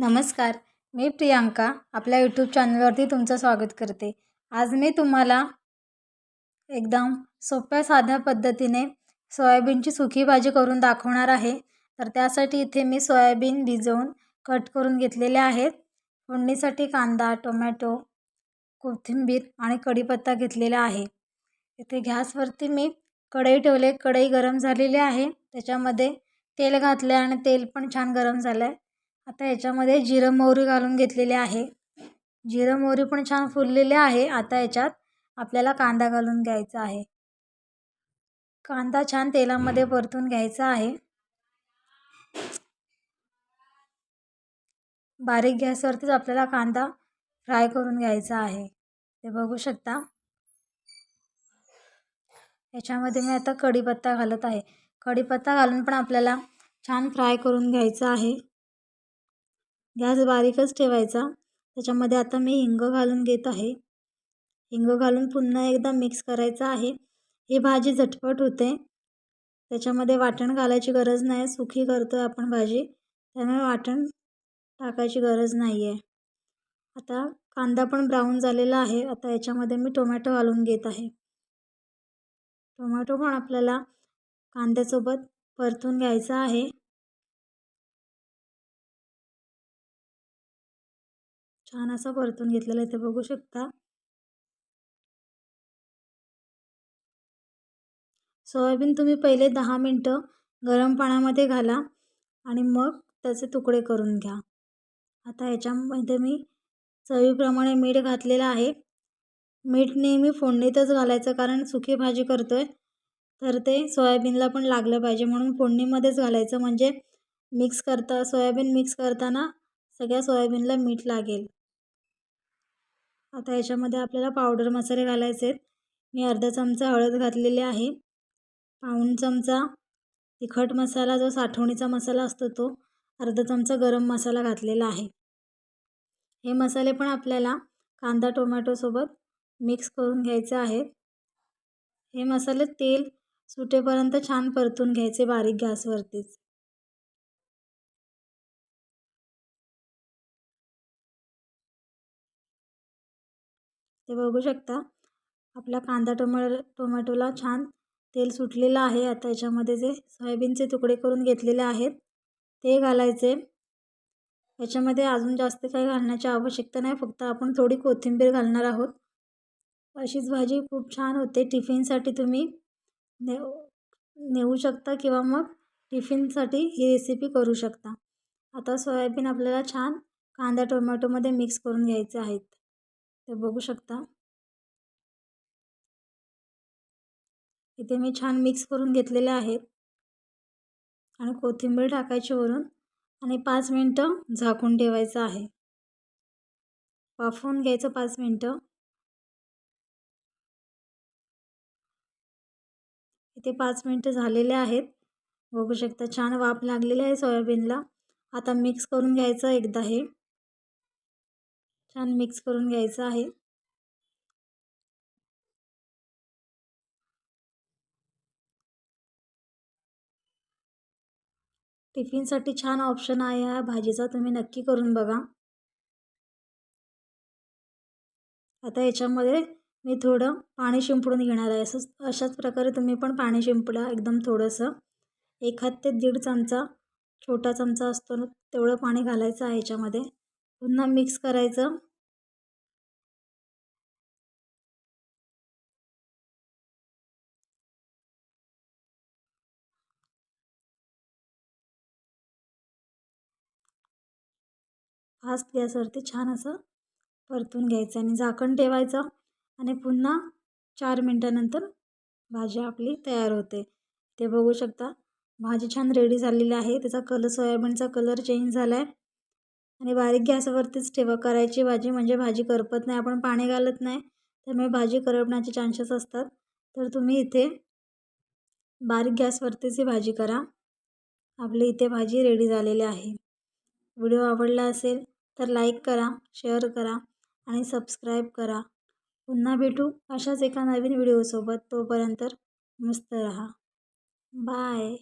नमस्कार मी प्रियांका. आपल्या यूट्यूब चॅनलवरती तुमचं स्वागत करते. आज मी तुम्हाला एकदम सोप्या साध्या पद्धतीने सोयाबीनची सुकी भाजी करून दाखवणार आहे. तर त्यासाठी इथे मी सोयाबीन भिजवून कट करून घेतलेले आहेत. फोडणीसाठी कांदा टोमॅटो कोथिंबीर आणि कढीपत्ता घेतलेला आहे. इथे गॅसवरती मी कढई ठेवले. कढई गरम झालेली आहे. त्याच्यामध्ये तेल घातलं आहे आणि तेल पण छान गरम झालं आहे आता याच्यामध्ये जिरं मोहरी घालून घेतलेले आहे. जिरं मोहरी पण छान फुललेले आहे. आता याच्यात आपल्याला कांदा घालून घ्यायचा आहे. कांदा छान तेलामध्ये परतून घ्यायचा आहे. बारीक गॅसवरतीच आपल्याला कांदा फ्राय करून घ्यायचा आहे. ते बघू शकता. याच्यामध्ये मी आता कढीपत्ता घालत आहे. कढीपत्ता घालून पण आपल्याला छान फ्राय करून घ्यायचा आहे. गॅस बारीकच ठेवायचा. त्याच्यामध्ये आता मी हिंग घालून घेत आहे. हिंग घालून पुन्हा एकदा मिक्स करायचं आहे. ही भाजी झटपट होते. त्याच्यामध्ये वाटण घालायची गरज नाही सुखी करतो आहे आपण भाजी. त्यामुळे वाटण टाकायची गरज नाही आहे आता कांदा पण ब्राऊन झालेला आहे. आता याच्यामध्ये मी टोमॅटो घालून घेत आहे. टोमॅटो पण आपल्याला कांद्यासोबत परतून घ्यायचा आहे. छान असं परतून घेतलेला आहे ते बघू शकता. सोयाबीन तुम्ही पहिले दहा मिनटं गरम पाण्यामध्ये घाला आणि मग त्याचे तुकडे करून घ्या. आता ह्याच्यामध्ये मी चवीप्रमाणे मीठ घातलेलं आहे. मीठ नेहमी फोडणीतच घालायचं कारण सुकी भाजी करतो आहे तर ते सोयाबीनला पण लागलं पाहिजे म्हणून फोडणीमध्येच घालायचं. म्हणजे मिक्स करता सोयाबीन मिक्स करताना सगळ्या सोयाबीनला मीठ लागेल. आता याच्यामध्ये आपल्याला पावडर मसाले घालायचे आहेत. मी अर्धा चमचा हळद घातलेली आहे. पाऊण चमचा तिखट मसाला जो साठवणीचा मसाला असतो तो अर्धा चमचा गरम मसाला घातलेला आहे. हे मसाले पण आपल्याला कांदा टोमॅटोसोबत मिक्स करून घ्यायचे आहेत. हे मसाले तेल सुटेपर्यंत छान परतून घ्यायचे बारीक गॅसवरतीच. ते बघू शकता. आपला कांदा टोमॅ टोमॅटोला छान तेल सुटलेलं आहे. आता याच्यामध्ये जे सोयाबीनचे तुकडे करून घेतलेले आहेत ते घालायचे. याच्यामध्ये अजून जास्त काही घालण्याची आवश्यकता नाही. फक्त आपण थोडी कोथिंबीर घालणार आहोत. अशीच भाजी खूप छान होते. टिफिनसाठी तुम्ही ने नेऊ शकता किंवा मग टिफिनसाठी ही रेसिपी करू शकता. आता सोयाबीन आपल्याला छान कांदा टोमॅटोमध्ये मिक्स करून घ्यायचे आहेत. हे बघू शकता. इथे मी छान मिक्स करून घेतलेले आहेत आणि कोथिंबीर टाकायची वरून आणि पाच मिनटं झाकून ठेवायचं आहे. वाफवून घ्यायचं पाच मिनटं. इथे पाच मिनटं झालेले आहेत. बघू शकता छान वाफ लागलेली आहे सोयाबीनला. आता मिक्स करून घ्यायचं एकदा हे. छान मिक्स करून घ्यायचं आहे. टिफिनसाठी छान ऑप्शन आहे. हा भाजीचा तुम्ही नक्की करून बघा. आता याच्यामध्ये मी थोडं पाणी शिंपडून घेणार आहे. असंच अशाच प्रकारे तुम्ही पण पाणी शिंपडा एकदम थोडंसं. एक हात ते दीड चमचा छोटा चमचा असतो ना तेवढं पाणी घालायचं आहे याच्यामध्ये. पुन्हा मिक्स करायचं. फास्ट गॅसवरती छान असं परतून घ्यायचं आणि झाकण ठेवायचं आणि पुन्हा चार मिनटानंतर भाजी आपली तयार होते. ते बघू शकता. भाजी छान रेडी झालेली आहे. त्याचा कलर सोयाबीनचा कलर चेंज झाला आहे आणि बारीक गॅसवरतीच ठेवा. करायची भाजी म्हणजे भाजी करपत नाही. आपण पाणी घालत नाही त्यामुळे भाजी करपण्याचे चान्सेस असतात. तर तुम्ही इथे बारीक गॅसवरतीच ही भाजी करा. आपली इथे भाजी रेडी झालेली आहे. व्हिडिओ आवडला असेल तर लाईक करा शेअर करा आणि सबस्क्राईब करा. पुन्हा भेटू अशाच एका नवीन व्हिडिओसोबत. तोपर्यंत मस्त रहा. बाय